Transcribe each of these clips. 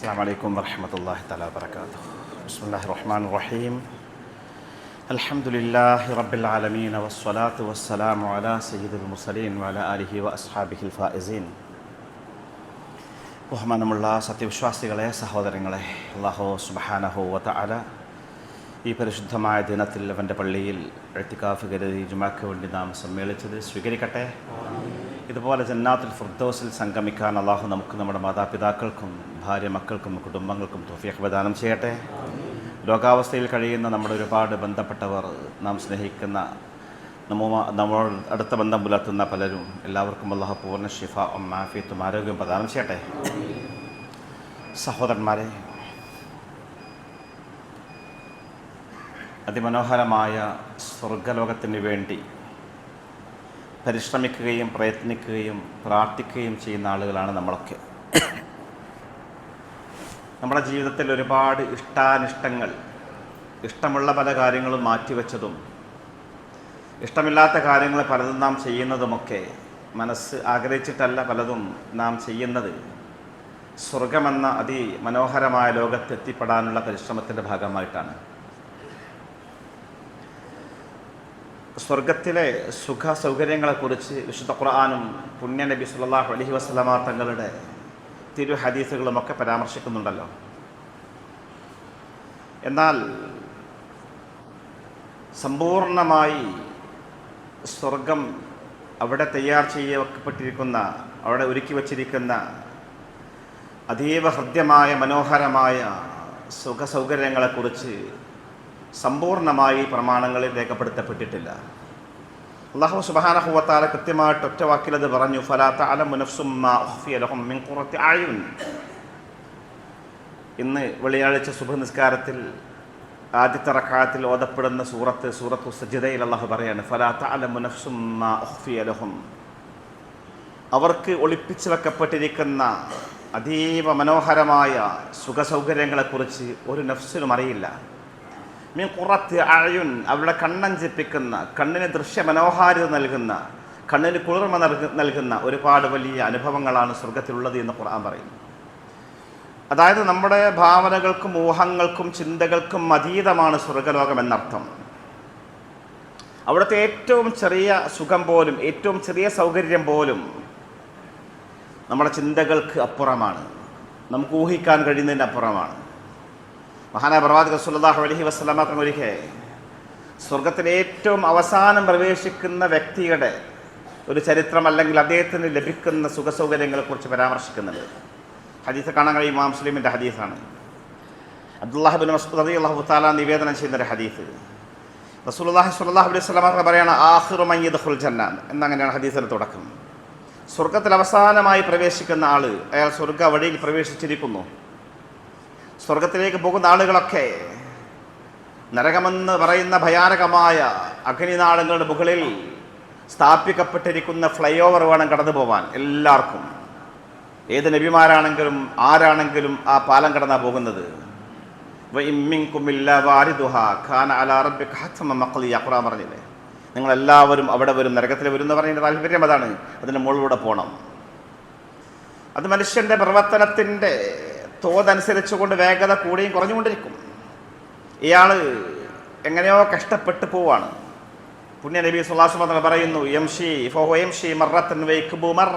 السلام عليكم ورحمة الله تعالى وبركاته بسم الله الرحمن الرحيم الحمد لله رب العالمين والصلاة والسلام على سيد المرسلين وعلى آله وأصحابه الفائزين ബഹുമാനമുള്ള സത്യവിശ്വാസികളെ സഹോദരങ്ങളെ അള്ളാഹു സുബഹാനഹു വതആല ഈ പരിശുദ്ധമായ ദിനത്തിൽ അവൻ്റെ പള്ളിയിൽ എഴുത്തിക്കാഫ് കരുതി ജുമാക്ക് വേണ്ടി നാം സമ്മേളിച്ചത് സ്വീകരിക്കട്ടെ ഇതുപോലെ ജന്നാത്തിൽ ഫുർദോസിൽ സംഗമിക്കാൻ അള്ളാഹു നമുക്ക് നമ്മുടെ മാതാപിതാക്കൾക്കും ഭാര്യ മക്കൾക്കും കുടുംബങ്ങൾക്കും തോഫിയഹ് പ്രദാനം ചെയ്യട്ടെ. ലോകാവസ്ഥയിൽ കഴിയുന്ന നമ്മുടെ ഒരുപാട് ബന്ധപ്പെട്ടവർ നാം സ്നേഹിക്കുന്ന നമ്മ നമ്മളോട് അടുത്ത ബന്ധം പുലർത്തുന്ന പലരും എല്ലാവർക്കും അള്ളാഹു പൂർണ ഷിഫ മാഫിയത്തും ആരോഗ്യം പ്രദാനം ചെയ്യട്ടെ. സഹോദരന്മാരെ അതിമനോഹരമായ സ്വർഗലോകത്തിന് വേണ്ടി പരിശ്രമിക്കുകയും പ്രയത്നിക്കുകയും പ്രാർത്ഥിക്കുകയും ചെയ്യുന്ന ആളുകളാണ് നമ്മളൊക്കെ. നമ്മുടെ ജീവിതത്തിൽ ഒരുപാട് ഇഷ്ടാനിഷ്ടങ്ങൾ ഇഷ്ടമുള്ള പല കാര്യങ്ങളും മാറ്റിവെച്ചതും ഇഷ്ടമില്ലാത്ത കാര്യങ്ങൾ പലതും നാം ചെയ്യുന്നതുമൊക്കെ മനസ്സ് ആഗ്രഹിച്ചിട്ടല്ല പലതും നാം ചെയ്യുന്നത്. സ്വർഗമെന്ന അതിമനോഹരമായ ലോകത്തെത്തിപ്പെടാനുള്ള പരിശ്രമത്തിന്റെ ഭാഗമായിട്ടാണ്. സ്വർഗത്തിലെ സുഖ സൗകര്യങ്ങളെക്കുറിച്ച് വിശുദ്ധ ഖുർആാനും പുണ്യ നബി സല്ലല്ലാഹു അലൈഹി വസല്ലമ തങ്ങളുടെ തിരു ഹദീസുകളുമൊക്കെ പരാമർശിക്കുന്നുണ്ടല്ലോ. എന്നാൽ സമ്പൂർണമായി സ്വർഗം അവിടെ തയ്യാർ ചെയ്യപ്പെട്ടിരിക്കുന്ന അവിടെ ഒരുക്കി വച്ചിരിക്കുന്ന അതീവ ഹൃദ്യമായ മനോഹരമായ സുഖ സമ്പൂർണമായി പ്രമാണങ്ങളിൽ രേഖപ്പെടുത്തപ്പെട്ടിട്ടില്ല. അള്ളാഹു സുബാനഹുവത്താല കൃത്യമായിട്ട് ഒറ്റ വാക്കിലത് പറഞ്ഞു ഫലാത്ത അലമുനഫ്സും ഇന്ന് വെള്ളിയാഴ്ച സുഭ നിസ്കാരത്തിൽ ആദ്യത്തെ റക്കാത്തിൽ ഓതപ്പെടുന്ന സൂറത്ത് സൂറത്ത് സജിതയിൽ അള്ളാഹു പറയാണ് ഫലാത്ത അലമുനഫ്സും അവർക്ക് ഒളിപ്പിച്ചു വെക്കപ്പെട്ടിരിക്കുന്ന അതീവ മനോഹരമായ സുഖസൗകര്യങ്ങളെക്കുറിച്ച് ഒരു നഫ്സിനും അറിയില്ല. മീൻ കുറത്ത് അഴയുൻ അവരുടെ കണ്ണഞ്ചിപ്പിക്കുന്ന കണ്ണിന് ദൃശ്യമനോഹാരിത നൽകുന്ന കണ്ണിന് കുളിർമ നൽകുന്ന ഒരുപാട് വലിയ അനുഭവങ്ങളാണ് സ്വർഗത്തിലുള്ളത് എന്ന് ഖുർആൻ പറയുന്നു. അതായത് നമ്മുടെ ഭാവനകൾക്കും ഊഹങ്ങൾക്കും ചിന്തകൾക്കും അതീതമാണ് സ്വർഗലോകം എന്നർത്ഥം. അവിടുത്തെ ഏറ്റവും ചെറിയ സുഖം പോലും ഏറ്റവും ചെറിയ സൗകര്യം പോലും നമ്മുടെ ചിന്തകൾക്ക് അപ്പുറമാണ്. നമുക്ക് ഊഹിക്കാൻ കഴിയുന്നതിന്റെ അപ്പുറമാണ്. മഹാനായ പ്രവാചക സുല്ലാഹു അലഹി വസ്ലാമ ഒരിക്കൽ സ്വർഗത്തിന് ഏറ്റവും അവസാനം പ്രവേശിക്കുന്ന വ്യക്തിയുടെ ഒരു ചരിത്രം അല്ലെങ്കിൽ അദ്ദേഹത്തിന് ലഭിക്കുന്ന സുഖസൗകര്യങ്ങളെക്കുറിച്ച് പരാമർശിക്കുന്നുണ്ട്. ഹദീസ് കാണാൻ കഴിയും ഇമാം മുസ്ലിമിന്റെ ഹദീസാണ്. അബ്ദുല്ലാഹിബിൻ മസ്ബുദ് അലി അള്ളാഹു താല നിവേദനം ചെയ്യുന്ന ഒരു ഹദീസ്. റസൂലുള്ളാഹി സ്വല്ലല്ലാഹു അലൈഹി വസല്ലം പറയാണ് ആഖിറു മൻ യദ്ഖുൽ ജന്ന എന്നങ്ങനെയാണ് ഹദീസിന്റെ തുടക്കം. സ്വർഗത്തിൽ അവസാനമായി പ്രവേശിക്കുന്ന ആൾ അയാൾ സ്വർഗ വഴിയിൽ പ്രവേശിച്ചിരിക്കുന്നു. സ്വർഗത്തിലേക്ക് പോകുന്ന ആളുകളൊക്കെ നരകമെന്ന് പറയുന്ന ഭയാനകമായ അഗ്നിനാളങ്ങളുടെ മുകളിൽ സ്ഥാപിക്കപ്പെട്ടിരിക്കുന്ന ഫ്ലൈ ഓവർ വേണം കടന്നു പോവാൻ എല്ലാവർക്കും. ഏത് നബിമാരാണെങ്കിലും ആരാണെങ്കിലും ആ പാലം കടന്നാ പോകുന്നത്. പറഞ്ഞില്ലേ? നിങ്ങളെല്ലാവരും അവിടെ വരും നരകത്തിൽ വരും എന്ന് പറയുന്ന താല്പര്യം അതാണ്. അതിന്റെ മുകളിലൂടെ പോകണം അത് മനുഷ്യന്റെ പ്രവർത്തനത്തിന്റെ തോതനുസരിച്ചുകൊണ്ട് വേഗത കൂടിയും കുറഞ്ഞുകൊണ്ടിരിക്കും. ഇയാൾ എങ്ങനെയോ കഷ്ടപ്പെട്ട് പോവാണ്. പുണ്യ നബി സുല്ലാസ് പറയുന്നു എം ഷി ഫോ എം ഷി മറത്തൻ വൈക്കുബു മറ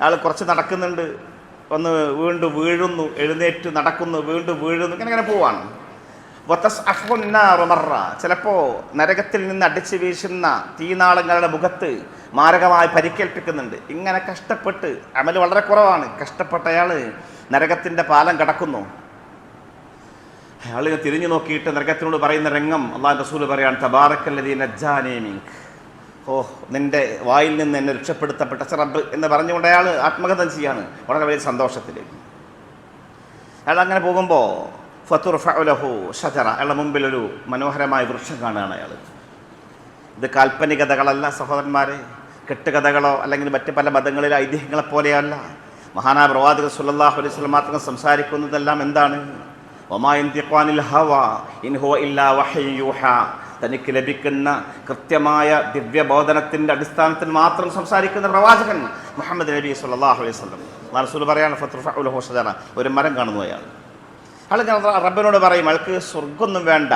അയാൾ കുറച്ച് നടക്കുന്നുണ്ട്. ഒന്ന് വീണ്ടും വീഴുന്നു എഴുന്നേറ്റ് നടക്കുന്നു വീണ്ടും വീഴുന്നു ഇങ്ങനെ ഇങ്ങനെ പോവാണ്. ചിലപ്പോൾ നരകത്തിൽ നിന്ന് അടിച്ചു വീശുന്ന തീനാളങ്ങളുടെ മുഖത്ത് മാരകമായി പരിക്കേൽപ്പിക്കുന്നുണ്ട്. ഇങ്ങനെ കഷ്ടപ്പെട്ട് അമൽ വളരെ കുറവാണ്. കഷ്ടപ്പെട്ട അയാൾ നരകത്തിന്റെ പാലം കടക്കുന്നു. അയാളിനെ തിരിഞ്ഞു നോക്കിയിട്ട് നരകത്തിനോട് പറയുന്ന രംഗം അള്ളാഹ് റസൂൽ പറയാണ് തബാറക്കല്ലദീ ഓഹ് ഓ നിന്റെ വായിൽ നിന്ന് എന്നെ രക്ഷപ്പെടുത്തപ്പെട്ട റബ്ബ് എന്ന് പറഞ്ഞുകൊണ്ട് അയാൾ ആത്മകഥം ചെയ്യാണ്. വളരെ വലിയ സന്തോഷത്തിൽ അയാൾ അങ്ങനെ പോകുമ്പോൾ ഫത്തുർ ഫലഹു ഷജറ അയാളുടെ മുമ്പിൽ ഒരു മനോഹരമായ വൃക്ഷം കാണുകയാണ് അയാൾ ഇത് കാൽപ്പനികഥകളല്ല സഹോദരന്മാരെ. കെട്ടുകഥകളോ അല്ലെങ്കിൽ മറ്റ് പല മതങ്ങളിലെ ഐതിഹ്യങ്ങളെ പോലെയല്ല പ്രവാചകൻ പ്രവാചക സുല്ലാഹു അലൈഹി സ്വലം മാത്രം സംസാരിക്കുന്നതെല്ലാം എന്താണ്? തനിക്ക് ലഭിക്കുന്ന കൃത്യമായ ദിവ്യബോധനത്തിന്റെ അടിസ്ഥാനത്തിൽ മാത്രം സംസാരിക്കുന്ന പ്രവാചകൻ മുഹമ്മദ് നബി സല്ലല്ലാഹു അലൈഹി വസല്ലം. റസൂൽ പറയാണ് ഫത്രുഫഉൽ ഹുസദന ഒരു മരം കാണുന്നു അയാൾ. അയാൾ ഇങ്ങനെ റബ്ബിനോട് പറയും അയാൾക്ക് സ്വർഗമൊന്നും വേണ്ട.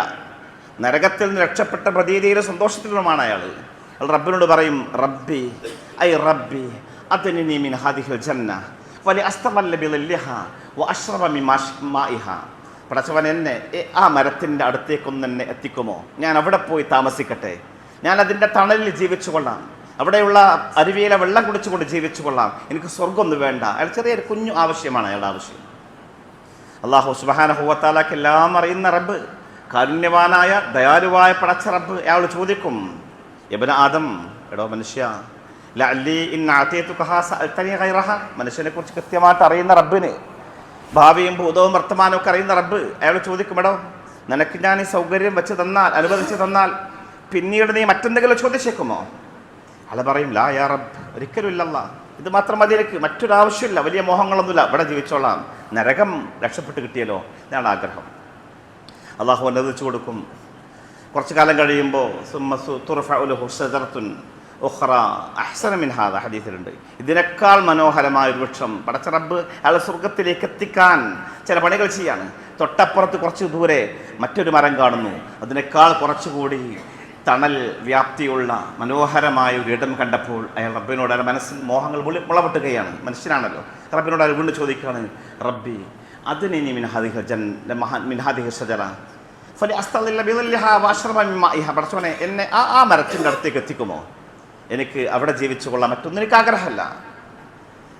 നരകത്തിൽ നിന്ന് രക്ഷപ്പെട്ട പ്രതീതിയിലും സന്തോഷത്തിലുമാണ് അയാൾ. അയാൾ റബ്ബിനോട് പറയും റബ്ബി ഐ റബ്ബി അതിനി മിൻ ഹാദിഹിൽ ജന്ന. വലി അസ്തമല്ല ബിളില്ലിഹ വ മാഷ് മാഇഹ. പടച്ചവൻ എന്നെ ആ മരത്തിന്റെ അടുത്തേക്കൊന്ന് എന്നെ എത്തിക്കുമോ? ഞാൻ അവിടെ പോയി താമസിക്കട്ടെ. ഞാൻ അതിന്റെ തണലിൽ ജീവിച്ചു കൊള്ളാം. അവിടെയുള്ള അരുവിയിലെ വെള്ളം കുടിച്ചുകൊണ്ട് ജീവിച്ചു കൊള്ളാം. എനിക്ക് സ്വർഗമൊന്നും വേണ്ട. അയാൾ ചെറിയൊരു കുഞ്ഞു ആവശ്യമാണ് അയാളുടെ ആവശ്യം. അള്ളാഹു സുബാനഹുവത്താലാക്ക് എല്ലാം അറിയുന്ന റബ്ബ്. കാരുണ്യവാനായ ദയാലുവായ പടച്ച റബ്ബ് അയാൾ ചോദിക്കും യബന ആദം എടോ മനുഷ്യ ഗൈറഹ. മനുഷ്യനെ കുറിച്ച് കൃത്യമായിട്ട് അറിയുന്ന റബ്ബിന്. ഭാവിയും ഭൂതവും വർത്തമാനവും ഒക്കെ അറിയുന്ന റബ്ബ്. അയാൾ ചോദിക്കും എടോ നിനക്ക് ഞാൻ ഈ സൗകര്യം വെച്ച് തന്നാൽ അനുവദിച്ച് തന്നാൽ പിന്നീട് നീ മറ്റെന്തെങ്കിലും ചോദിച്ചേക്കുമോ? അയാൾ പറയും ലാ യാ റബ്ബ് ഒരിക്കലും ഇല്ലല്ല. ഇത് മാത്രം മതി എനിക്ക് മറ്റൊരാവശ്യമില്ല. വലിയ മോഹങ്ങളൊന്നുമില്ല. ഇവിടെ ജീവിച്ചോളാം. നരകം രക്ഷപ്പെട്ട് കിട്ടിയല്ലോ. ഇതാണ് ആഗ്രഹം. അള്ളാഹു അനുവദിച്ചു കൊടുക്കും. കുറച്ചു കാലം കഴിയുമ്പോൾ ഹദീസിലുണ്ട്. ഇതിനേക്കാൾ മനോഹരമായ ഒരു വൃക്ഷം പടച്ച റബ്ബ് അയാൾ സ്വർഗത്തിലേക്ക് എത്തിക്കാൻ ചില പണികൾ ചെയ്യാണ്. തൊട്ടപ്പുറത്ത് കുറച്ച് ദൂരെ മറ്റൊരു മരം കാണുന്നു. അതിനേക്കാൾ കുറച്ചുകൂടി തണൽ വ്യാപ്തിയുള്ള മനോഹരമായ ഒരു ഇടം കണ്ടപ്പോൾ അയാൾ റബ്ബിനോട് അയാൾ മനസ്സിൽ മോഹങ്ങൾ മുളി മുളപൊട്ടുകയാണ്. മനുഷ്യനാണല്ലോ. റബ്ബിനോട് അയാൾ വീണ്ടും ചോദിക്കുകയാണ് റബ്ബി അതിനി മിൻഹാദിഹ ജൻ മിൻഹാദിഹ സജറ ഫലി അസ്തളില്ല ബിദല്ലിഹ വാശ്രമ മിമ്മാഇഹ പടച്ചവനെ എന്നെ ആ ആ മരത്തിന്റെ അടുത്തേക്ക് എത്തിക്കുമോ? എനിക്ക് അവിടെ ജീവിച്ചു കൊള്ളാം മറ്റൊന്നും എനിക്ക് ആഗ്രഹമല്ല.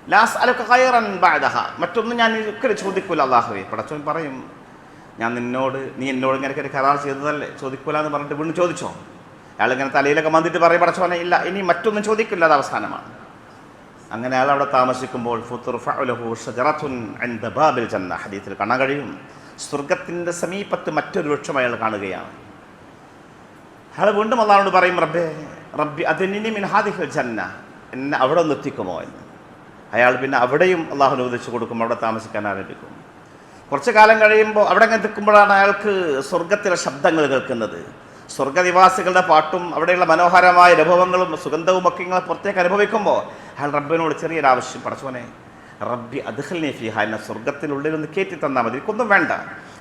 ലാസ് അലൊക്കെ കയറൻ ബാധഹ മറ്റൊന്നും ഞാൻ ഒരിക്കലും ചോദിക്കൂല അള്ളാഹുവേ പടച്ചോൻ പറയും ഞാൻ നിന്നോട് നീ എന്നോട് ഇങ്ങനെ ഒരു കരാർ ചെയ്തതല്ലേ? ചോദിക്കൂല എന്ന് പറഞ്ഞിട്ട് വീണ്ടും ചോദിച്ചോ? അയാൾ ഇങ്ങനെ തലയിലൊക്കെ മന്തിട്ട് പറയും പടച്ചോനെ ഇല്ല ഇനി മറ്റൊന്നും ചോദിക്കില്ല അത് അവസാനമാണ്. അങ്ങനെ അയാൾ അവിടെ താമസിക്കുമ്പോൾ ഹദീത്തിൽ കാണാൻ കഴിയും. സ്വർഗത്തിന്റെ സമീപത്ത് മറ്റൊരു വൃക്ഷം അയാൾ കാണുകയാണ്. അയാൾ വീണ്ടും അള്ളാഹോട് പറയും റബ്ബേ റബ്ബി അതിനി മിൻ ഹാദിഹിൽ ജന്ന. എന്നെ അവിടെ നിർത്തിക്കുമോ എന്ന്. അയാൾ പിന്നെ അവിടെയും അള്ളാഹു അനുവദിച്ചു കൊടുക്കും അവിടെ താമസിക്കാൻ ആരംഭിക്കും. കുറച്ച് കാലം കഴിയുമ്പോൾ അവിടെ അങ്ങനെ നിൽക്കുമ്പോഴാണ് അയാൾക്ക് സ്വർഗത്തിലെ ശബ്ദങ്ങൾ കേൾക്കുന്നത്. സ്വർഗനിവാസികളുടെ പാട്ടും അവിടെയുള്ള മനോഹരമായ അനുഭവങ്ങളും സുഗന്ധവും ഒക്കെ ഇങ്ങനെ പുറത്തേക്ക് അനുഭവിക്കുമ്പോൾ അയാൾ റബ്ബിനോട് ചെറിയൊരു ആവശ്യം പറച്ചോനെ റബ്ബി അദ്ഹലിനെ ഫിഹ എന്ന സ്വർഗത്തിനുള്ളിൽ ഒന്ന് കയറ്റി തന്നാൽ മതി. എനിക്കൊന്നും വേണ്ട.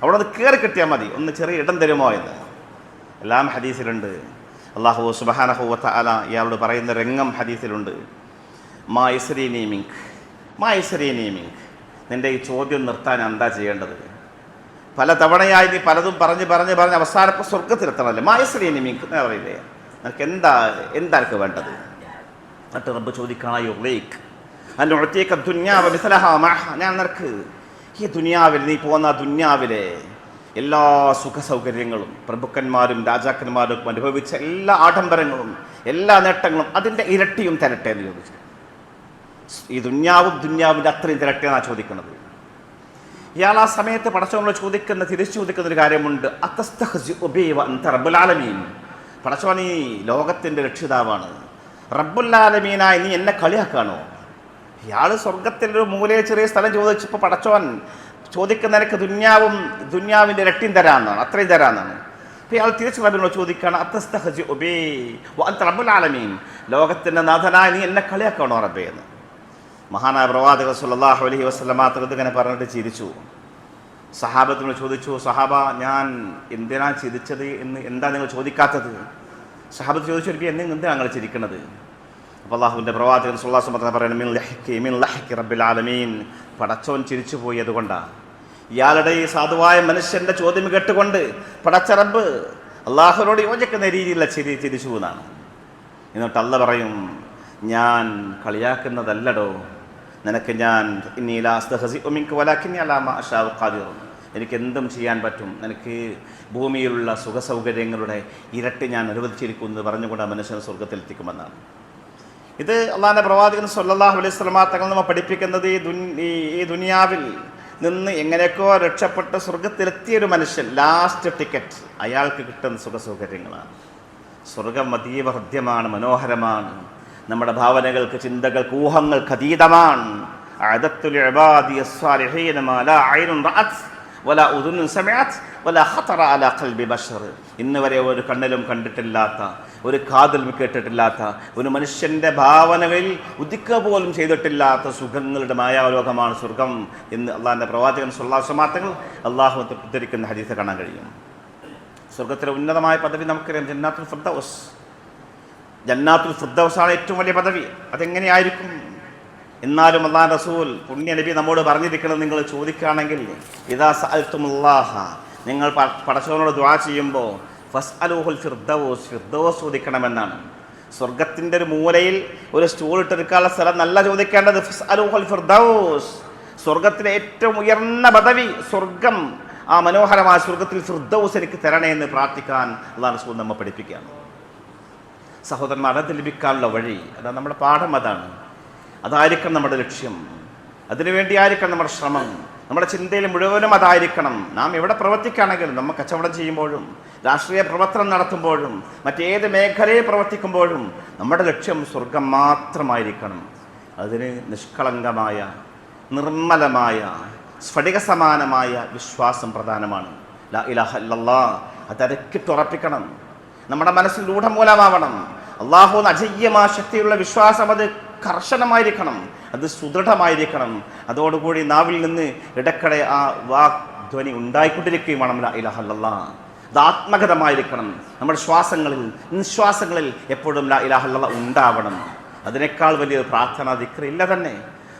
അവിടെ ഒന്ന് കയറി കിട്ടിയാൽ മതി. ഒന്ന് ചെറിയ ഇടം തരുമോ എന്ന്. എല്ലാം ഹദീസിലുണ്ട്. അള്ളാഹു സുബഹാനഹുവത്ത അല ഇയാളോട് പറയുന്ന രംഗം ഹദീസിലുണ്ട്. മാ ഇസ്രീ നീമിങ് മാ നിന്റെ ഈ ചോദ്യം നിർത്താൻ എന്താ ചെയ്യേണ്ടത്? പല തവണയായി നീ പലതും പറഞ്ഞ് പറഞ്ഞ് പറഞ്ഞ് അവസാനപ്പോൾ സ്വർഗത്തിലെത്തണമല്ലേ മാ ഇസ്രീ എന്ന് പറയില്ലേ നിനക്ക് എന്താ എന്താർക്ക് വേണ്ടത്? എന്നിട്ട് റബ്ബ് ചോദിക്കണോ ലേക്ക് അതിന്റെ ഉഴത്തേക്ക് ദുന്യാവ് മിസലഹ. ഞാൻ നിനക്ക് ഈ ദുനിയാവിൽ നീ പോകുന്ന ദുന്യാവിലെ എല്ലാ സുഖ സൗകര്യങ്ങളും പ്രഭുക്കന്മാരും രാജാക്കന്മാരും അനുഭവിച്ച എല്ലാ ആഡംബരങ്ങളും എല്ലാ നേട്ടങ്ങളും അതിന്റെ ഇരട്ടിയും തരട്ടെ എന്ന് ചോദിച്ചു. ഈ ദുന്യാവും ദുന്യാവിന്റെ അത്രയും തരട്ടെ എന്നാണ് ചോദിക്കുന്നത്. ഇയാൾ ആ സമയത്ത് പടച്ചവനോട് ചോദിക്കുന്ന തിരിച്ചു ചോദിക്കുന്ന ഒരു കാര്യമുണ്ട്. അത്തസ്തബുലാലമീൻ പടച്ചവൻ ഈ ലോകത്തിന്റെ രക്ഷിതാവാണ്. റബ്ബുല്ലാലമീനായി നീ എന്നെ കളിയാക്കാണോ? ഇയാൾ സ്വർഗത്തിന്റെ ഒരു മൂലയെ ചെറിയ സ്ഥലം ചോദിച്ചപ്പോൾ പടച്ചവൻ ചോദിക്കുന്ന നിനക്ക് ദുന്യാവും ദുന്യാവിന്റെ ഇരട്ടിയും തരാമെന്നാണ് അത്രയും തരാമെന്നാണ്. അപ്പോൾ ഇയാൾ തിരിച്ചു റബ്ബിനോട് ചോദിക്കുകയാണ് അത്തസ്തഹജി ഒബേ റബ്ബുൽ ആലമീൻ. ലോകത്തിന്റെ നാഥനായ നീ എന്നെ കളിയാക്കണോ റബ്ബേ എന്ന്? മഹാനായ പ്രവാചക സുല്ലാഹു അലഹി തങ്ങൾ ഇങ്ങനെ പറഞ്ഞിട്ട് ചിരിച്ചു. സഹാബത്തിനോട് ചോദിച്ചു സഹാബ ഞാൻ എന്തിനാ ചിരിച്ചത് എന്ന് എന്താ നിങ്ങൾ ചോദിക്കാത്തത്? സഹാബത്ത് ചോദിച്ചു എനിക്ക് എന്നെ എന്തിനാണ് നിങ്ങൾ ചിരിക്കുന്നത് അപ്പോൾ അള്ളാഹുവിന്റെ പ്രവാചകൻ സുല്ലാസ് മത്തനെ പറയുന്നത് മിൻ ലഹ്ക്കി മിൻ ലഹ്ക്കി റബ്ബിൽ ആലമീൻ. പടച്ചോൻ ചിരിച്ചു പോയതുകൊണ്ടാണ് ഇയാളുടെ ഈ സാധുവായ മനുഷ്യന്റെ ചോദ്യം കേട്ടുകൊണ്ട് പടച്ചറബ് അള്ളാഹുനോട് യോജിക്കുന്ന രീതിയിലുള്ള ചിരി ചിരിച്ചു എന്നാണ് എന്നിട്ട് അല്ല പറയും ഞാൻ കളിയാക്കുന്നതല്ലടോ. നിനക്ക് ഞാൻ എനിക്ക് എന്തും ചെയ്യാൻ പറ്റും. നിനക്ക് ഭൂമിയിലുള്ള സുഖസൗകര്യങ്ങളുടെ ഇരട്ടി ഞാൻ അനുവദിച്ചിരിക്കുന്നു എന്ന് പറഞ്ഞുകൊണ്ട് ആ മനുഷ്യൻ സ്വർഗത്തിലെത്തിക്കുമെന്നാണ് ഇത് അള്ളാഹാന്റെ പ്രവാചകൻ സല്ലാഹു അലൈഹി സ്വലമാ തങ്ങൾ നമ്മൾ പഠിപ്പിക്കുന്നത് ഈ ദുൻ ഈ ദുനിയാവിൽ നിന്ന് എങ്ങനെയൊക്കെയോ രക്ഷപ്പെട്ട് സ്വർഗത്തിലെത്തിയ ഒരു മനുഷ്യൻ ലാസ്റ്റ് ടിക്കറ്റ് അയാൾക്ക് കിട്ടുന്ന സുഖസൗകര്യങ്ങളാണ്. സ്വർഗം അതീവ ഹൃദ്യമാണ് മനോഹരമാണ്. നമ്മുടെ ഭാവനകൾക്ക് ചിന്തകൾക്ക് ഊഹങ്ങൾക്ക് അതീതമാണ്. വല ഉദുനും സമയാത്ത് വല ഹത്തറ അല ഖൽബി ബഷർ ഇന്ന് വരെ ഒരു കണ്ണിലും കണ്ടിട്ടില്ലാത്ത ഒരു കാതിലും കേട്ടിട്ടില്ലാത്ത ഒരു മനുഷ്യന്റെ ഭാവനകളിൽ ഉദിക്കുക പോലും ചെയ്തിട്ടില്ലാത്ത സുഖങ്ങളുടെ മായാലോകമാണ് സ്വർഗം എന്ന് അള്ളാഹിന്റെ പ്രവാചകൻ സുല്ലാസമാത്തങ്ങൾ അള്ളാഹു ഉദ്ധരിക്കുന്ന ഹരീസ് കാണാൻ കഴിയും. സ്വർഗത്തിലെ ഉന്നതമായ പദവി നമുക്കറിയാം ജന്നാത്തുൽ ഫിർദൗസ്. ജന്നാത്തുൽ ഫിർദൗസാണ് ഏറ്റവും വലിയ പദവി. അതെങ്ങനെയായിരിക്കും? എന്നാലും അള്ളാഹ് റസൂൽ പുണ്യ നബി നമ്മോട് പറഞ്ഞിരിക്കുന്നത് നിങ്ങൾ ചോദിക്കുകയാണെങ്കിൽ ഇതാ സൽത്തുമുല്ലാഹ നിങ്ങൾ പടച്ചവനോട് ദ്വാ ചെയ്യുമ്പോൾ ഫസ് അലൂഹുൽ ഫിർദൗസ് ഫിർദവോസ് ചോദിക്കണമെന്നാണ്. സ്വർഗത്തിന്റെ ഒരു മൂലയിൽ ഒരു സ്റ്റൂൾ ഇട്ടെടുക്കാനുള്ള സ്ഥലം നല്ല ചോദിക്കേണ്ടത് ഫസ് അലൂഹുൽ ഫിർദൗസ് സ്വർഗത്തിലെ ഏറ്റവും ഉയർന്ന പദവി സ്വർഗം ആ മനോഹരമായ സ്വർഗത്തിൽ ഫിർദൗസ് എനിക്ക് തരണേ എന്ന് പ്രാർത്ഥിക്കാൻ അള്ളാൻ റസൂൽ നമ്മെ പഠിപ്പിക്കുകയാണ്. സഹോദരന്മാർ അത് ലഭിക്കാനുള്ള വഴി അതാ നമ്മുടെ പാഠം അതാണ്. അതായിരിക്കണം നമ്മുടെ ലക്ഷ്യം. അതിനുവേണ്ടിയായിരിക്കണം നമ്മുടെ ശ്രമം. നമ്മുടെ ചിന്തയിൽ മുഴുവനും അതായിരിക്കണം. നാം എവിടെ പ്രവർത്തിക്കുകയാണെങ്കിലും നമ്മൾ കച്ചവടം ചെയ്യുമ്പോഴും രാഷ്ട്രീയ പ്രവർത്തനം നടത്തുമ്പോഴും മറ്റേത് മേഖലയിൽ പ്രവർത്തിക്കുമ്പോഴും നമ്മുടെ ലക്ഷ്യം സ്വർഗം മാത്രമായിരിക്കണം. അതിന് നിഷ്കളങ്കമായ നിർമ്മലമായ സ്ഫടിക സമാനമായ വിശ്വാസം പ്രധാനമാണ്. ലാ ഇലാഹ അതരക്കിട്ടുറപ്പിക്കണം നമ്മുടെ മനസ്സിൽ രൂഢമൂലമാവണം. അള്ളാഹു അജയ്യമായ ശക്തിയുള്ള വിശ്വാസം അത് കർശനമായിരിക്കണം. അത് സുദൃഢമായിരിക്കണം. അതോടുകൂടി നാവിൽ നിന്ന് ഇടക്കടെ ആ വാക് ധ്വനി ഉണ്ടായിക്കൊണ്ടിരിക്കുകയും വേണം ഇലഹല്ല അത് ആത്മഗതമായിരിക്കണം. നമ്മുടെ ശ്വാസങ്ങളിൽ നിശ്വാസങ്ങളിൽ എപ്പോഴും ലാ ഉണ്ടാവണം. അതിനേക്കാൾ വലിയ പ്രാർത്ഥന ദിക്ര ഇല്ല തന്നെ.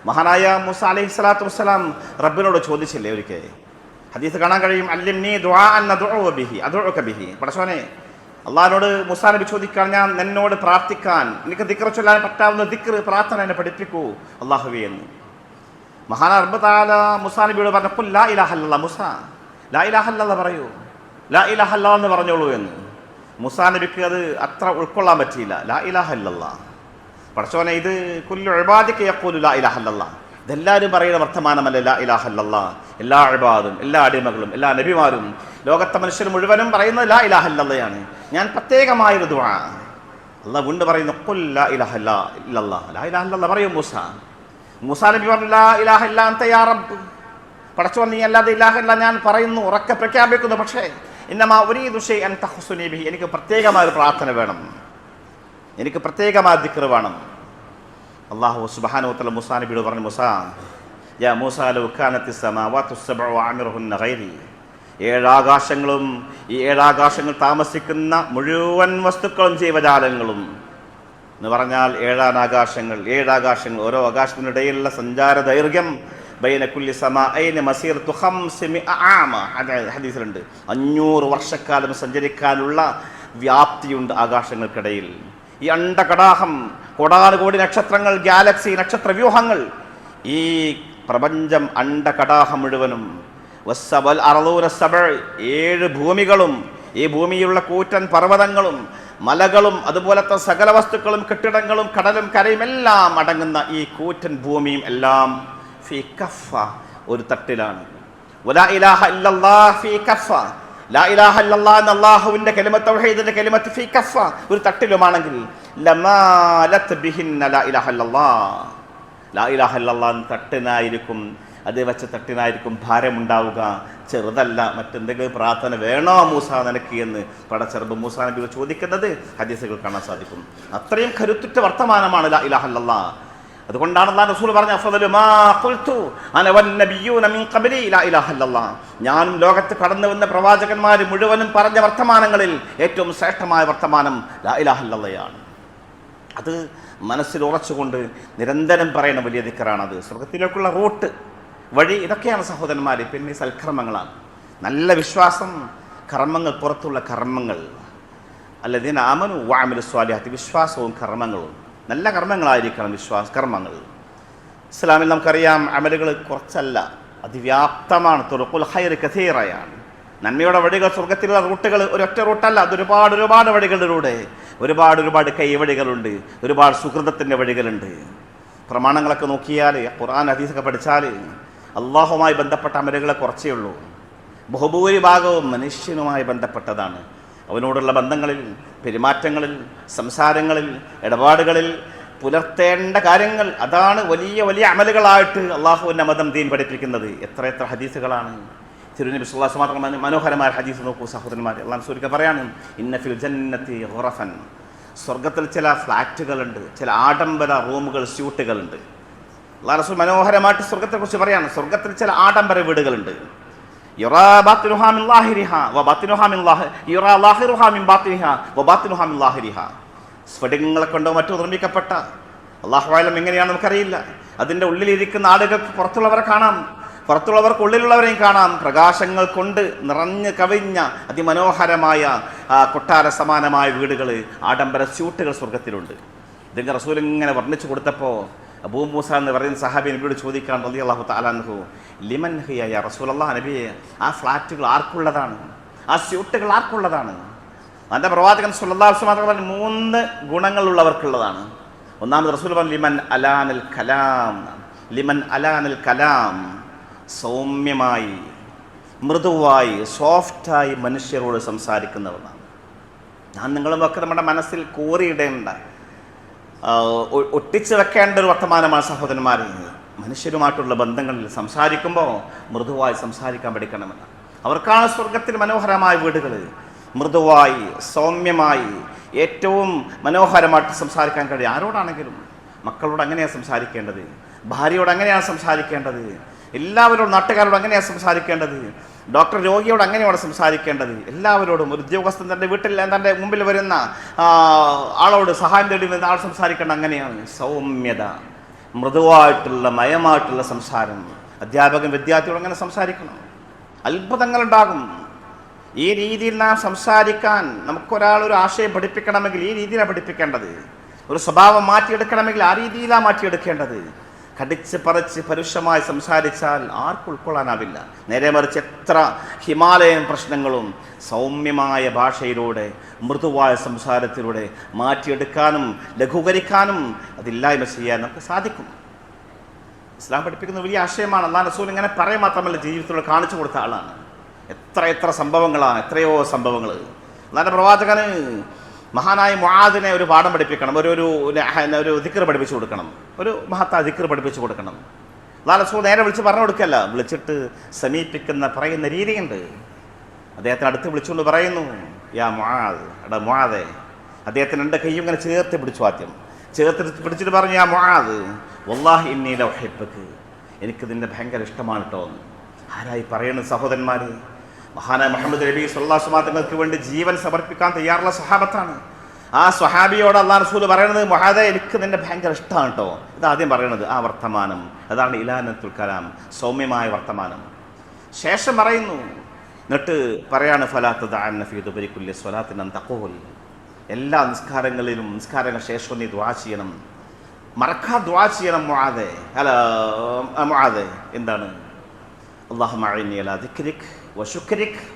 മഹാനായ മുസ അലൈഹി സ്വലാത്തു വസ്സലാം റബ്ബിനോട് ചോദിച്ചില്ലേ ഒരിക്കൽ? ഹദീസ് കാണാൻ കഴിയും ദുആ അൻ നദുഉ ബിഹി അദുഉക ബിഹി. പടച്ചോനെ അള്ളാഹിനോട് മുസാ നബി ചോദിക്കാൻ ഞാൻ എന്നോട് പ്രാർത്ഥിക്കാൻ എനിക്ക് ദിക്ർ ചൊല്ലാൻ പറ്റാവുന്ന ദിക്ർ പ്രാർത്ഥന എന്നെ പഠിപ്പിക്കൂ അള്ളാഹുവി എന്ന്. മഹാന അർബത്താല മുസാ നബിയോട് പറഞ്ഞപ്പോൾ ലാ ഇലാഹല്ല മുസ ലാ ഇലാഹല്ല പറയൂ ലാ ഇലാഹല്ല എന്ന് പറഞ്ഞോളൂ എന്ന്. മുസാ നബിക്ക് അത് അത്ര ഉൾക്കൊള്ളാൻ പറ്റിയില്ല ലാ ഇലാഹല്ല പടച്ചോനെ ഇത് കുല്ലു യക്കൂലു ലാ ഇലാഹല്ല ഇതെല്ലാവരും പറയുന്ന വർത്തമാനമല്ല ലാ ഇലാഹല്ല എല്ലാ അഴിബാദും എല്ലാ അടിമകളും എല്ലാ നബിമാരും. ലോകത്തെ മനുഷ്യർ മുഴുവനും പറയുന്നത് ലാ ഇലാഹല്ലയാണ് ഞാൻ പ്രത്യേകമായൊരു ദുആ. അള്ളാഹ് വീണ്ട് പറയുന്നു "ഖുൽ ലാ പറയൂ മൂസ. മൂസ നബി പറഞ്ഞു ലാ ഇലാഹ തയ്യാറബ് പടച്ചോൻ നീ അല്ലാതെ ഇലാഹല്ല ഞാൻ പറയുന്നു ഉറക്കെ പ്രഖ്യാപിക്കുന്നു. പക്ഷേ ഇന്നമാ ഒരേ ദുഷേ തഖ്സുനി തഹസുനീബി എനിക്ക് പ്രത്യേകമായ ഒരു പ്രാർത്ഥന വേണം. എനിക്ക് പ്രത്യേകമായ ദിക്കർ വേണം. അള്ളാഹു സുബ്ഹാനഹു മുസാ നബിയോട് പറഞ്ഞു മുസാ യാ മൂസ ലൗ കാനത്തി സമാവാതു സബ്ഉ ആമിറുഹുന്ന ഗൈരി. ഏഴാകാശങ്ങളും ഈ ഏഴാകാശങ്ങൾ താമസിക്കുന്ന മുഴുവൻ വസ്തുക്കളും ജീവജാലങ്ങളും എന്ന് പറഞ്ഞാൽ ഏഴാനാകാശങ്ങൾ ഏഴാകാശങ്ങൾ ഓരോ ആകാശത്തിനിടയിലുള്ള സഞ്ചാര ദൈർഘ്യം ബൈനക്കുല്ലി സമഅയിന് മസീർ തുഹം സിമി ആമ. ഹദീസിലുണ്ട് അഞ്ഞൂറ് വർഷക്കാലം സഞ്ചരിക്കാനുള്ള വ്യാപ്തിയുണ്ട് ആകാശങ്ങൾക്കിടയിൽ. ഈ അണ്ടകടാഹം കോടാനുകോടി നക്ഷത്രങ്ങൾ ഗാലക്സി നക്ഷത്ര വ്യൂഹങ്ങൾ. ഈ പ്രപഞ്ചം അണ്ടകടാഹം മുഴുവനും വസ്സബൽ അറുന്നൂറ് സബൾ ഏഴ് ഭൂമികളും ഈ ഭൂമിയിലുള്ള കൂറ്റൻ പർവതങ്ങളും മലകളും അതുപോലത്തെ സകല വസ്തുക്കളും കെട്ടിടങ്ങളും കടലും കരയും എല്ലാം അടങ്ങുന്ന ഈ കൂറ്റൻ ഭൂമിയും എല്ലാം ഫി കഫ ഒരു തട്ടിലാണ്. ഇലാഹ ഫി കഫ. ലാ ഇലാഹ ഇല്ലല്ലാഹ് തൗഹീദിന്റെ ഫീ ഒരു തട്ടിലുമാണെങ്കിൽ ബിഹിന്ന ലാ ഇലാഹ ഇല്ലല്ലാഹ്. ലാ ഇലാഹ ഇല്ലല്ലാഹ് തട്ടിനായിരിക്കും അത് വെച്ച തട്ടിനായിരിക്കും ഭാരമുണ്ടാവുക. ചെറുതല്ല മറ്റെന്തെങ്കിലും പ്രാർത്ഥന വേണോ മൂസ നിനക്ക് എന്ന് പടച്ചെറുമ്പ് മൂസ നബി ചോദിക്കുന്നത് ഹദീസുകൾ കാണാൻ സാധിക്കും. അത്രയും കരുത്തുറ്റ വർത്തമാനമാണ് ലാ ഇലാഹ ഇല്ലല്ലാ അതുകൊണ്ടാണ് അള്ളാഹ് റസൂൽ പറഞ്ഞ അഫദലു മാ ഖുൽതു അന വന്നബിയ്യൂന മിൻ ഖബ്ലി ലാ ഇലാഹ ഇല്ലല്ലാഹ്. ഞാൻ ലോകത്ത് കടന്നു വന്ന പ്രവാചകന്മാർ മുഴുവനും പറഞ്ഞ വർത്തമാനങ്ങളിൽ ഏറ്റവും ശ്രേഷ്ഠമായ വർത്തമാനം ലാ ഇലാഹ ഇല്ലല്ലയാണ്. അത് മനസ്സിൽ ഉറച്ചുകൊണ്ട് നിരന്തരം പറയുന്ന വലിയ ദിക്കറാണത്. സ്വർഗത്തിലേക്കുള്ള റൂട്ട് വഴി ഇതൊക്കെയാണ് സഹോദരന്മാർ പിന്നെ സൽക്കർമ്മങ്ങളാണ്. നല്ല വിശ്വാസം കർമ്മങ്ങൾ പുറത്തുള്ള കർമ്മങ്ങൾ. അല്ലതിന് അമനു വാമിലു സ്വാലിഹാത്തി വിശ്വാസവും കർമ്മങ്ങളും. നല്ല കർമ്മങ്ങളായിരിക്കണം വിശ്വാസ കർമ്മങ്ങൾ. ഇസ്ലാമിൽ നമുക്കറിയാം അമലുകൾ കുറച്ചല്ല അതിവ്യാപ്തമാണ്. തുറക്കുൽ ഹൈർ കഥീറയാണ് നന്മയുടെ വഴികൾ സ്വർഗത്തിലുള്ള റൂട്ടുകൾ ഒരൊറ്റ റൂട്ടല്ല അത് ഒരുപാട് ഒരുപാട് വഴികളിലൂടെ ഒരുപാട് ഒരുപാട് കൈവഴികളുണ്ട് ഒരുപാട് സുഹൃതത്തിന്റെ വഴികളുണ്ട്. പ്രമാണങ്ങളൊക്കെ നോക്കിയാൽ ഖുർആൻ ഹദീസൊക്കെ പഠിച്ചാൽ അള്ളാഹുമായി ബന്ധപ്പെട്ട അമലുകളെ കുറച്ചേ ഉള്ളൂ. ബഹുഭൂരിഭാഗവും മനുഷ്യനുമായി ബന്ധപ്പെട്ടതാണ്. അവനോടുള്ള ബന്ധങ്ങളിൽ പെരുമാറ്റങ്ങളിൽ സംസാരങ്ങളിൽ ഇടപാടുകളിൽ പുലർത്തേണ്ട കാര്യങ്ങൾ. അതാണ് വലിയ വലിയ അമലുകളായിട്ട് അള്ളാഹുവിന്റെ മതം ദീൻ പഠിപ്പിക്കുന്നത്. എത്ര എത്ര ഹദീസുകളാണ്. തിരുനബി സുല്ലാസ് മാത്രം മനോഹരമായ ഹദീസ് നോക്കൂ സഹോദരന്മാർ അള്ളാഹ് സൂരിക്ക പറയാണ് ഇന്ന ഫിൽ ജന്നത്തി ഹുറഫൻ സ്വർഗത്തിൽ ചില ഫ്ലാറ്റുകളുണ്ട് ചില ആഡംബര റൂമുകൾ സ്യൂട്ടുകളുണ്ട്. അള്ളാഹ് റസൂൽ മനോഹരമായിട്ട് സ്വർഗത്തെക്കുറിച്ച് പറയാണ്. സ്വർഗത്തിൽ ചില ആഡംബര വീടുകളുണ്ട്. സ്ഫടികങ്ങളെ കൊണ്ടോ മറ്റോ നിർമ്മിക്കപ്പെട്ട അള്ളാഹുവായാലും എങ്ങനെയാണ് നമുക്കറിയില്ല. അതിന്റെ ഉള്ളിലിരിക്കുന്ന ആളുകൾക്ക് പുറത്തുള്ളവരെ കാണാം. പുറത്തുള്ളവർക്ക് ഉള്ളിലുള്ളവരെയും കാണാം. പ്രകാശങ്ങൾ കൊണ്ട് നിറഞ്ഞു കവിഞ്ഞ അതിമനോഹരമായ കൊട്ടാര സമാനമായ വീടുകൾ ആഡംബര സ്യൂട്ടുകൾ സ്വർഗത്തിലുണ്ട് ഇതിങ്ങനെ റസൂൽ ഇങ്ങനെ വർണിച്ചു കൊടുത്തപ്പോൾ അബൂ മൂസ എന്ന് പറയുന്ന സഹാബി നബിയോട് ചോദിക്കാൻ റലി അള്ളാഹു താലാൻഹു ലിമൻ ഹിയ റസൂൽ അള്ളാഹ് നബിയെ ആ ഫ്ലാറ്റുകൾ ആർക്കുള്ളതാണ്? ആ സ്യൂട്ടുകൾ ആർക്കുള്ളതാണ്? അതിന്റെ പ്രവാചകൻ സുല്ലാസ്മാൻ മൂന്ന് ഗുണങ്ങളുള്ളവർക്കുള്ളതാണ്. ഒന്നാമത് റസൂൽ പറഞ്ഞു ലിമൻ അലാനൽ കലാം. ലിമൻ അലാനൽ കലാം സൗമ്യമായി മൃദുവായി സോഫ്റ്റായി മനുഷ്യരോട് സംസാരിക്കുന്നവരാണ് ഞാൻ നിങ്ങളുമൊക്കെ നമ്മുടെ മനസ്സിൽ കോറിയിടേണ്ട ഒട്ടിച്ച് വെക്കേണ്ട ഒരു വർത്തമാനമാണ് സഹോദരന്മാരിൽ നിന്ന്. മനുഷ്യരുമായിട്ടുള്ള ബന്ധങ്ങളിൽ സംസാരിക്കുമ്പോൾ മൃദുവായി സംസാരിക്കാൻ പഠിക്കണമെന്ന്. അവർക്കാണ് സ്വർഗത്തിൽ മനോഹരമായ വീടുകൾ. മൃദുവായി സൗമ്യമായി ഏറ്റവും മനോഹരമായിട്ട് സംസാരിക്കാൻ കഴിയും. ആരോടാണെങ്കിലും മക്കളോട് അങ്ങനെയാണ് സംസാരിക്കേണ്ടത്. ഭാര്യയോട് അങ്ങനെയാണ് സംസാരിക്കേണ്ടത്. എല്ലാവരോടും നാട്ടുകാരോട് അങ്ങനെയാണ് സംസാരിക്കേണ്ടത്. ഡോക്ടർ രോഗിയോട് അങ്ങനെയാണ് സംസാരിക്കേണ്ടത്. എല്ലാവരോടും ഒരു ഉദ്യോഗസ്ഥൻ തന്റെ വീട്ടിൽ തന്റെ മുമ്പിൽ വരുന്ന ആളോട് സഹായം തേടി വരുന്ന ആൾ സംസാരിക്കേണ്ട അങ്ങനെയാണ്. സൗമ്യത മൃദുവായിട്ടുള്ള മയമായിട്ടുള്ള സംസാരം. അധ്യാപകൻ വിദ്യാർത്ഥിയോട് അങ്ങനെ സംസാരിക്കണം. അത്ഭുതങ്ങളുണ്ടാകും. ഈ രീതിയിൽ നാം സംസാരിക്കാൻ നമുക്കൊരാൾ ഒരു ആശയം പഠിപ്പിക്കണമെങ്കിൽ ഈ രീതിയിലാണ് പഠിപ്പിക്കേണ്ടത്. ഒരു സ്വഭാവം മാറ്റിയെടുക്കണമെങ്കിൽ ആ രീതിയിലാണ് മാറ്റിയെടുക്കേണ്ടത്. കടിച്ച് പറിച്ച് പരുഷമായി സംസാരിച്ചാൽ ആർക്കും ഉൾക്കൊള്ളാനാവില്ല നേരെ മറിച്ച് എത്ര ഹിമാലയൻ പ്രശ്നങ്ങളും സൗമ്യമായ ഭാഷയിലൂടെ മൃദുവായ സംസാരത്തിലൂടെ മാറ്റിയെടുക്കാനും ലഘൂകരിക്കാനും അതില്ലായ്മ ചെയ്യാൻ നമുക്ക് സാധിക്കും. ഇസ്ലാം പഠിപ്പിക്കുന്ന വലിയ ആശയമാണ്. അള്ളാഹ് റസൂൽ ഇങ്ങനെ പറയാൻ മാത്രമല്ല ജീവിതത്തിലൂടെ കാണിച്ചു കൊടുത്ത ആളാണ്. എത്ര എത്ര സംഭവങ്ങളാണ് എത്രയോ സംഭവങ്ങൾ അല്ലാതെ പ്രവാചകന് മഹാനായ മുഹാദിനെ ഒരു പാഠം പഠിപ്പിക്കണം ഒരു ഒരു ഒരു- ദിക്കർ പഠിപ്പിച്ചു കൊടുക്കണം ഒരു മഹത്തായ ദിക്കർ പഠിപ്പിച്ചു കൊടുക്കണം. റസൂൽ നേരെ വിളിച്ച് പറഞ്ഞു കൊടുക്കല്ല വിളിച്ചിട്ട് സമീപിക്കുന്ന പറയുന്ന രീതിയുണ്ട്. അദ്ദേഹത്തിന് അടുത്ത് വിളിച്ചുകൊണ്ട് പറയുന്നു യാ മുഹാദ് എടാ മുഹാദെ അദ്ദേഹത്തിന് എന്റെ കൈയും ഇങ്ങനെ ചേർത്ത് പിടിച്ചു ആദ്യം. ചേർത്ത് പിടിച്ചിട്ട് പറഞ്ഞു യാ മുഹാദ് വല്ലാഹി ഇന്നി ലൗഹിബ്ബക്ക് എനിക്ക് നിന്നെ ഭയങ്കര ഇഷ്ടമാണ് കേട്ടോ ആരായി പറയുന്നത് സഹോദരന്മാർ മഹാനായ മുഹമ്മദ് നബി സുല്ലാസ്മാ തങ്ങൾക്ക് വേണ്ടി ജീവൻ സമർപ്പിക്കാൻ തയ്യാറുള്ള സ്വഹാബത്താണ്. ആ സ്വഹാബിയോട് അള്ളാഹ് റസൂൽ പറയണത് മൊഹാദ എനിക്ക് നിന്റെ ഭയങ്കര ഇഷ്ടമാണ് കേട്ടോ ആദ്യം പറയണത് ആ വർത്തമാനം അതാണ് ഇലാനത്തുൽ കലാം സൗമ്യമായ വർത്തമാനം. ശേഷം പറയുന്നു എന്നിട്ട് പറയാണ് ഫലാത്ത് ദാനഫീദുബരിക്കുല്യ സ്വലാത്തിനം തക്കോൽ എല്ലാ നിസ്കാരങ്ങളിലും നിസ്കാരങ്ങൾ ശേഷം നീ ദ്വാ ചെയ്യണം. മറക്കാ ദ്വാ ചെയ്യണം മുആദെ അല്ല ആ, എന്താണ്? അള്ളാഹു മഴ നീ വശുക്രിക്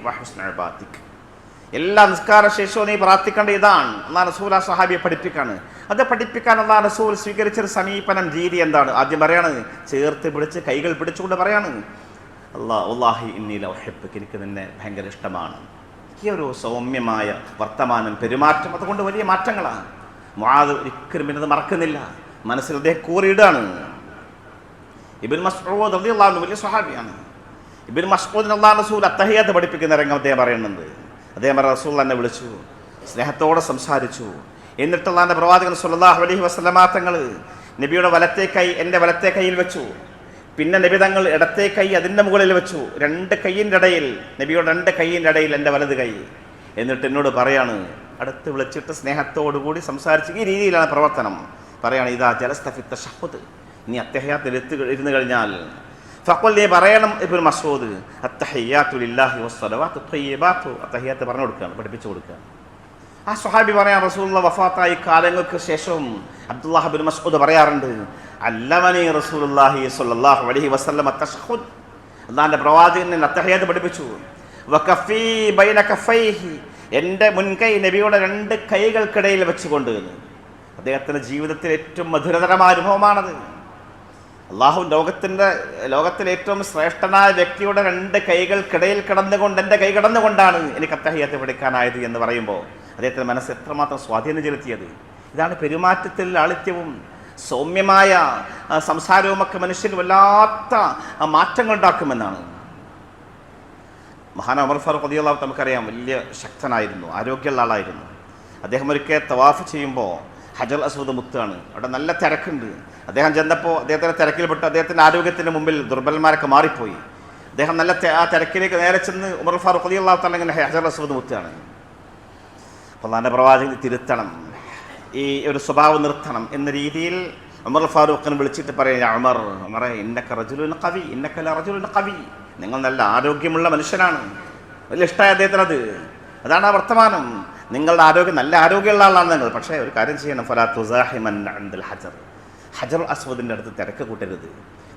വഹുസ്ന ഇബാദിക്. എല്ലാ നിസ്കാര ശേഷവും നീ പ്രാർത്ഥിക്കേണ്ട ഇതാണ്. എന്നാ റസൂൽ ആ സഹാബിയെ പഠിപ്പിക്കാണ്. അത് പഠിപ്പിക്കാൻ എന്നാ റസൂൽ സ്വീകരിച്ചൊരു സമീപനം രീതി എന്താണ്? ആദ്യം പറയാണ് ചേർത്ത് പിടിച്ച് കൈകൾ പിടിച്ചുകൊണ്ട് പറയാണ് അള്ളാ ഉള്ളാഹി ഇന്നീല ഒഹബക്ക് എനിക്ക് നിന്നെ ഭയങ്കര ഇഷ്ടമാണ്. ഈ ഒരു സൗമ്യമായ വർത്തമാനം പെരുമാറ്റം അതുകൊണ്ട് വലിയ മാറ്റങ്ങളാണ്. മുആദ് ഒരിക്കലും പിന്നെ മറക്കുന്നില്ല. മനസ്സിൽ അദ്ദേഹം കൂറിയിടാണ് ഇബിൻ മസ്റോ അൻഹു വലിയ സ്വഹാബിയാണ്. ഇബിൻ മസ്ഊദ് അള്ളാഹ് റസൂൽ അത്തഹിയാത്ത് പഠിപ്പിക്കുന്ന രംഗം അദ്ദേഹം പറയുന്നുണ്ട്. അദ്ദേഹം റസൂൽ എന്നെ വിളിച്ചു സ്നേഹത്തോടെ സംസാരിച്ചു. എന്നിട്ട് അള്ളാഹിന്റെ പ്രവാചകൻ സല്ലല്ലാഹു അലഹി വസ്ലമാങ്ങൾ നബിയുടെ വലത്തെ കൈ എന്റെ വലത്തെ കൈയിൽ വെച്ചു. പിന്നെ നബി തങ്ങൾ ഇടത്തെ കൈ അതിന്റെ മുകളിൽ വെച്ചു. രണ്ട് കൈയിന്റെ ഇടയിൽ നബിയുടെ രണ്ട് കൈയിന്റെ ഇടയിൽ എന്റെ വലത് കൈ. എന്നിട്ട് എന്നോട് പറയാണ് അടുത്ത് വിളിച്ചിട്ട് സ്നേഹത്തോടുകൂടി സംസാരിച്ച് ഈ രീതിയിലാണ് പ്രവർത്തനം. പറയാണ് ഇതാ ജലസ്തഫിത്ത ഷഹുദ് നീ അത്തഹയാത്തിൽ എത്തി ഇരുന്ന് കഴിഞ്ഞാൽ ഫഖുൽ നീ പറയണം ഇപ്പൊ മസ്ഊദ് അത്തഹിയാത്തു ലില്ലാഹി വസ്സലവാത്തു ത്വയ്യിബാത്തു. അത്തഹിയാത്ത് പറഞ്ഞു കൊടുക്കുകയാണ് പഠിപ്പിച്ചു കൊടുക്കുകയാണ് ആ സുഹാബി പറയാം റസൂലുള്ള വഫാത്തായി കാലങ്ങൾക്ക് ശേഷവും അബ്ദുല്ലാഹബിൻ മസൂദ് പറയാറുണ്ട് അല്ലമനി റസൂലുള്ളാഹി സ്വല്ലല്ലാഹു അലൈഹി വസല്ലം അത്തഷഹുദ്. അള്ളാഹിന്റെ പ്രവാചകനെ എന്നെ പഠിപ്പിച്ചു. വകഫീ ബൈന കഫൈഹി. എന്റെ മുൻകൈ നബിയുടെ രണ്ട് കൈകൾക്കിടയിൽ വെച്ചുകൊണ്ട്. അദ്ദേഹത്തിന്റെ ജീവിതത്തിൽ ഏറ്റവും മധുരതരമായ അനുഭവമാണത്. അള്ളാഹു ലോകത്തിന്റെ ലോകത്തിലെ ഏറ്റവും ശ്രേഷ്ഠനായ വ്യക്തിയുടെ രണ്ട് കൈകൾക്കിടയിൽ കിടന്നുകൊണ്ട് എന്റെ കൈ കിടന്നുകൊണ്ടാണ് എനിക്ക് അത്തഹയ്യത്ത് പഠിക്കാനായത് എന്ന് പറയുമ്പോൾ അദ്ദേഹത്തിന്റെ മനസ്സ് എത്രമാത്രം സ്വാധീനം ചെലുത്തിയത് ഇതാണ് പെരുമാറ്റത്തിൽ ലാളിത്യവും സൗമ്യമായ സംസാരവുമൊക്കെ മനുഷ്യന് വല്ലാത്ത മാറ്റങ്ങൾ ഉണ്ടാക്കുമെന്നാണ് മഹാന അമർ ഫാറൂഖ് അദിയുള്ള നമുക്കറിയാം വലിയ ശക്തനായിരുന്നു ആരോഗ്യമുള്ള ആളായിരുന്നു. അദ്ദേഹം ഒരിക്കൽ തവാഫ് ചെയ്യുമ്പോൾ ഹജർ അസ്വദ് മുത്താണ്. അവിടെ നല്ല തിരക്കുണ്ട്. അദ്ദേഹം ചെന്നപ്പോൾ അദ്ദേഹത്തിന്റെ തിരക്കിൽപ്പെട്ട് അദ്ദേഹത്തിന്റെ ആരോഗ്യത്തിന്റെ മുമ്പിൽ ദുർബലന്മാരൊക്കെ മാറിപ്പോയി. അദ്ദേഹം നല്ല ആ തിരക്കിലേക്ക് നേരെ ചെന്ന് ഉമർ ഫാറൂഖ് തല ഇങ്ങനെ ഹജർ അസൂദ് മുത്താണ്. അള്ളാന്റെ പ്രവാചകൻ തിരുത്തണം. ഈ ഒരു സ്വഭാവം നിർത്തണം എന്ന രീതിയിൽ ഉമർ ഫാറൂഖിനെ വിളിച്ചിട്ട് പറയാം അമർ ഉമറെ ഇന്നക്ക റജുലുൻ കവി ഇന്നക്കല്ല റജുലുൻ കവി നിങ്ങൾ നല്ല ആരോഗ്യമുള്ള മനുഷ്യനാണ്. വലിയ ഇഷ്ടമായ അദ്ദേഹത്തിനത്. അത് അതാണ് ആ വർത്തമാനം. നിങ്ങളുടെ ആരോഗ്യം നല്ല ആരോഗ്യമുള്ള ആളാണ് നിങ്ങൾ. പക്ഷേ ഒരു കാര്യം ചെയ്യണം. ഫലാ തുസാഹിമൻ അൻദൽ ഹജർ. ഹജർ അസ്വദിന്റെ അടുത്ത് തിരക്ക് കൂട്ടരുത്.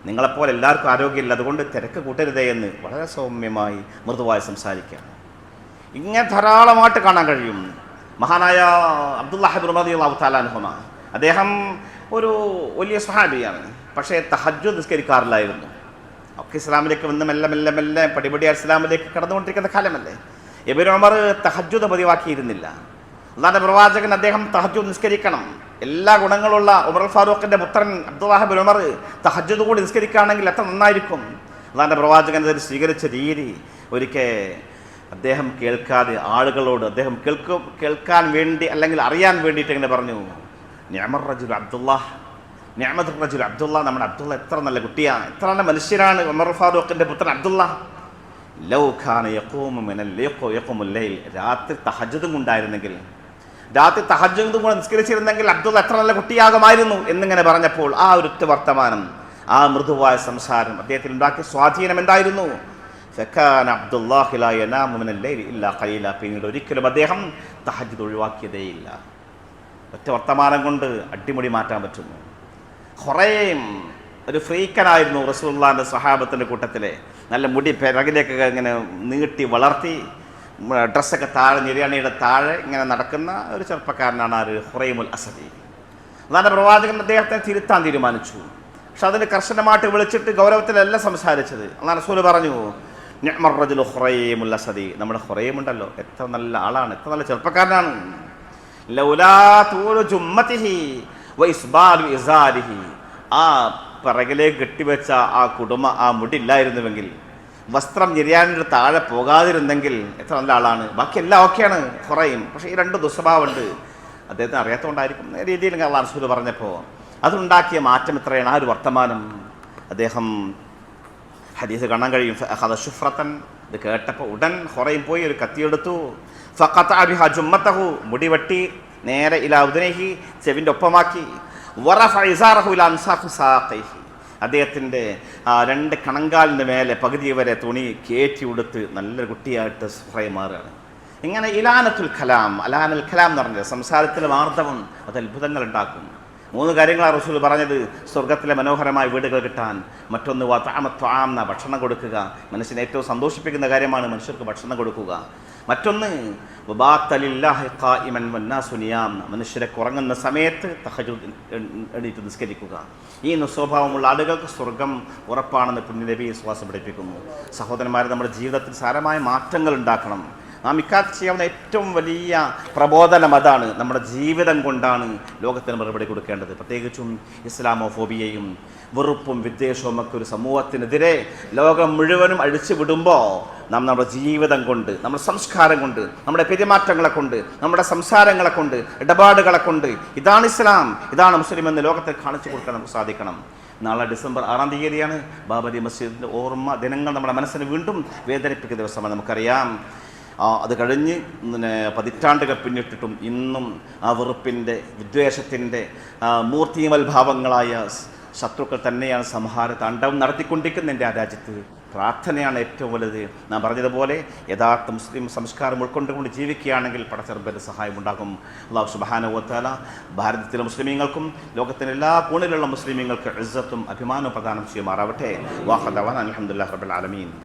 നിങ്ങളെപ്പോലെ എല്ലാവർക്കും ആരോഗ്യമില്ല. അതുകൊണ്ട് തിരക്ക് കൂട്ടരുതേ എന്ന് വളരെ സൗമ്യമായി മൃദുവായി സംസാരിക്കുകയാണ്. ഇങ്ങനെ ധാരാളമായിട്ട് കാണാൻ കഴിയും. മഹാനായ അബ്ദുല്ലാഹിബ് റമദി അള്ളാഹു താലാൻഹുമ അദ്ദേഹം ഒരു വലിയ സഹാബിയാണ് പക്ഷേ തഹജ്ജു നിസ്കരിക്കാറില്ലായിരുന്നു. ഒക്കെ ഇസ്ലാമിലേക്ക് വന്ന് മെല്ലെ മെല്ലെ മെല്ലെ പടിപടി ഇസ്ലാമിലേക്ക് കടന്നുകൊണ്ടിരിക്കുന്ന കാലമല്ലേ? എബിൻ ഉമർ പതിവാക്കിയിരുന്നില്ല. അല്ലാതെ പ്രവാചകൻ അദ്ദേഹം തഹജ്ജുദ് നിസ്കരിക്കണം. എല്ലാ ഗുണങ്ങളുള്ള ഉമർ ഫാറൂഖിന്റെ പുത്രൻ അബ്ദുല്ലാഹിബ് ഉമർ തഹജ്ജുദ് കൂടി നിസ്കരിക്കുകയാണെങ്കിൽ എത്ര നന്നായിരിക്കും? അല്ലാതെ പ്രവാചകൻ അതിൽ സ്വീകരിച്ച രീതി ഒരിക്കൽ അദ്ദേഹം കേൾക്കാതെ ആളുകളോട് അദ്ദേഹം കേൾക്കും കേൾക്കാൻ വേണ്ടി അല്ലെങ്കിൽ അറിയാൻ വേണ്ടിയിട്ട് ഇങ്ങനെ പറഞ്ഞു ഞാമർ റജുൽ അബ്ദുല്ലാഹ് ഞാമദ് റജുൽ അബ്ദുള്ള നമ്മുടെ അബ്ദുള്ള എത്ര നല്ല കുട്ടിയാണ് എത്ര നല്ല മനുഷ്യരാണ് ഉമർ ഫാറൂഖിന്റെ പുത്രൻ അബ്ദുള്ള. ലൗ ഖാന യഖൂമു മിനൽ യഖൂ യഖൂമുൽ ലൈൽ. രാത്രി തഹജതും ഉണ്ടായിരുന്നെങ്കിൽ രാത്രി തഹജതും കൂടെ നിസ്കരിച്ചിരുന്നെങ്കിൽ അബ്ദുള്ള എത്ര നല്ല കുട്ടിയാകുമായിരുന്നു എന്നിങ്ങനെ പറഞ്ഞപ്പോൾ ആ ഒരൊറ്റ വർത്തമാനം ആ മൃദുവായ സംസാരം അദ്ദേഹത്തിൽ ഉണ്ടാക്കിയ സ്വാധീനം എന്തായിരുന്നു? ഫകാന അബ്ദുള്ളാഹി ലാ യനാമു മിനൽ ലൈലി ഇല്ലാ ഖലീല. പിന്നീട് ഒരിക്കലും അദ്ദേഹം തഹജ്ജുദ് ഒഴിവാക്കിയതേയില്ല ഒറ്റ വർത്തമാനം കൊണ്ട് അടിമുടി മാറ്റാൻ പറ്റുന്നു കുറേയും ഒരു ഫ്രീക്കനായിരുന്നു റസൂള്ളാന്റെ സ്വഹാബത്തിന്റെ കൂട്ടത്തിലെ. നല്ല മുടി പിറകിലേക്കൊക്കെ ഇങ്ങനെ നീട്ടി വളർത്തി ഡ്രസ്സൊക്കെ താഴെ നിര്യാണിയുടെ താഴെ ഇങ്ങനെ നടക്കുന്ന ഒരു ചെറുപ്പക്കാരനാണ് ആ ഒരു ഹുറൈമുൽ അസദി. അതാണ് പ്രവാചകൻ അദ്ദേഹത്തെ തിരുത്താൻ തീരുമാനിച്ചു. പക്ഷെ അതിന് കർശനമായിട്ട് വിളിച്ചിട്ട് ഗൗരവത്തിലല്ല സംസാരിച്ചത്. അതാണ് റസൂൽ പറഞ്ഞു ഞമ്മറജുൽ ഹുറൈമുൽ അസദി. നമ്മുടെ ഹുറൈമുണ്ടല്ലോ എത്ര നല്ല ആളാണ് എത്ര നല്ല ചെറുപ്പക്കാരനാണ്. ലൗലാ തൂലു ജുമ്മത്തിഹി വ ഇസ്ബാലു ഇസാരിഹി ആ പിറകിലേക്ക് കെട്ടിവെച്ച ആ കുടുംബ ആ മുടി ഇല്ലായിരുന്നുവെങ്കിൽ വസ്ത്രം ഞെരിയാനൊരു താഴെ പോകാതിരുന്നെങ്കിൽ എത്ര നല്ല ആളാണ്. ബാക്കി എല്ലാം ഓക്കെയാണ് കുറയും. പക്ഷേ ഈ രണ്ട് ദുസ്വഭാവമുണ്ട്. അദ്ദേഹത്തിന് അറിയാത്തതുകൊണ്ടായിരിക്കും രീതിയിൽ റസൂൽ പറഞ്ഞപ്പോൾ അതുണ്ടാക്കിയ മാറ്റം ഇത്രയാണ് ആ ഒരു വർത്തമാനം അദ്ദേഹം ഹദീസ് കാണാൻ കഴിയും. ഹദശുഫ്രത്തൻ ശുഫ്രത്തൻ ഇത് കേട്ടപ്പോൾ ഉടൻ ഹൊറയും പോയി ഒരു കത്തിയെടുത്തു. ഫഖത്ത അബിഹ ജുമ്മത്തഹു മുടി വെട്ടി നേരെ ഇലാ ഉദനഹി ചെവിന്റെ ഒപ്പമാക്കി. അദ്ദേഹത്തിന്റെ രണ്ട് കണങ്കാലിന്റെ മേലെ പകുതി വരെ തുണി കയറ്റി ഉടുത്ത് നല്ലൊരു കുട്ടിയായിട്ട് സുഹൈ മാറുകയാണ്. ഇങ്ങനെ ഇലാനത്തുൽ കലാം അലാനുൽ കലാം എന്ന് പറഞ്ഞത് സംസാരത്തിലെ മാർദ്ദവം അത് അത്ഭുതങ്ങൾ ഉണ്ടാക്കും മൂന്ന് കാര്യങ്ങളാണ് റസൂൽ പറഞ്ഞത്. സ്വർഗത്തിലെ മനോഹരമായ വീടുകൾ കിട്ടാൻ. മറ്റൊന്ന് വത്താമത്വാം എന്ന ഭക്ഷണം കൊടുക്കുക. മനസ്സിനെ ഏറ്റവും സന്തോഷിപ്പിക്കുന്ന കാര്യമാണ് മനുഷ്യർക്ക് ഭക്ഷണം കൊടുക്കുക. മറ്റൊന്ന് മനുഷ്യരെ എന്ന. സമയത്ത് തഹജു എണീറ്റ് നിസ്കരിക്കുക. ഈ സ്വഭാവമുള്ള ആളുകൾക്ക് സ്വർഗം ഉറപ്പാണെന്ന് പുണ്യനബി വിശ്വാസം പഠിപ്പിക്കുന്നു. സഹോദരന്മാരെ നമ്മുടെ ജീവിതത്തിൽ സാരമായ മാറ്റങ്ങൾ ഉണ്ടാക്കണം. നാം ചെയ്യാവുന്ന ഏറ്റവും വലിയ പ്രബോധനം അതാണ് നമ്മുടെ ജീവിതം കൊണ്ടാണ് ലോകത്തിന് മറുപടി കൊടുക്കേണ്ടത്. പ്രത്യേകിച്ചും ഇസ്ലാമോഫോബിയയും വെറുപ്പും വിദ്വേഷവും ഒക്കെ ഒരു സമൂഹത്തിനെതിരെ ലോകം മുഴുവനും അഴിച്ചു വിടുമ്പോൾ നാം നമ്മുടെ ജീവിതം കൊണ്ട് നമ്മുടെ സംസ്കാരം കൊണ്ട് നമ്മുടെ പെരുമാറ്റങ്ങളെ കൊണ്ട് നമ്മുടെ സംസാരങ്ങളെ കൊണ്ട് ഇടപാടുകളെ കൊണ്ട് ഇതാണ് ഇസ്ലാം ഇതാണ് മുസ്ലിം എന്ന് ലോകത്തെ കാണിച്ചു കൊടുക്കാൻ നമുക്ക് സാധിക്കണം. നാളെ ഡിസംബർ ആറാം തീയതിയാണ് ബാബരി മസ്ജിദിന്റെ ഓർമ്മ ദിനങ്ങൾ. നമ്മുടെ മനസ്സിന് വീണ്ടും വേദനിപ്പിക്കുന്ന ദിവസമാണ്. നമുക്കറിയാം അത് കഴിഞ്ഞ് പിന്നെ പതിറ്റാണ്ടുകൾ പിന്നിട്ടിട്ടും ഇന്നും ആ വെറുപ്പിന്റെ വിദ്വേഷത്തിന്റെ മൂർത്തിമൽഭാവങ്ങളായ ശത്രുക്കൾ തന്നെയാണ് സംഹാര താണ്ഡവം നടത്തിക്കൊണ്ടിരിക്കുന്നതിന്റെ ആ രാജ്യത്ത്. പ്രാർത്ഥനയാണ് ഏറ്റവും വലുത്. നാം പറഞ്ഞതുപോലെ യഥാർത്ഥ മുസ്ലിം സംസ്കാരം ഉൾക്കൊണ്ടുകൊണ്ട് ജീവിക്കുകയാണെങ്കിൽ പടച്ചെറുമ്പന്റെ സഹായം ഉണ്ടാകും. അള്ളാഹു സുബാനുവത്താല ഭാരതത്തിലെ മുസ്ലിമീങ്ങൾക്കും ലോകത്തിലെ എല്ലാ കോണിലുള്ള മുസ്ലിമീങ്ങൾക്ക് ഇസ്സത്തും അഭിമാനവും പ്രദാനം ചെയ്യുമാറാവട്ടെ. വാഹദവാൻ അലഹമുല്ലാ റബൽ ആലമീൻ.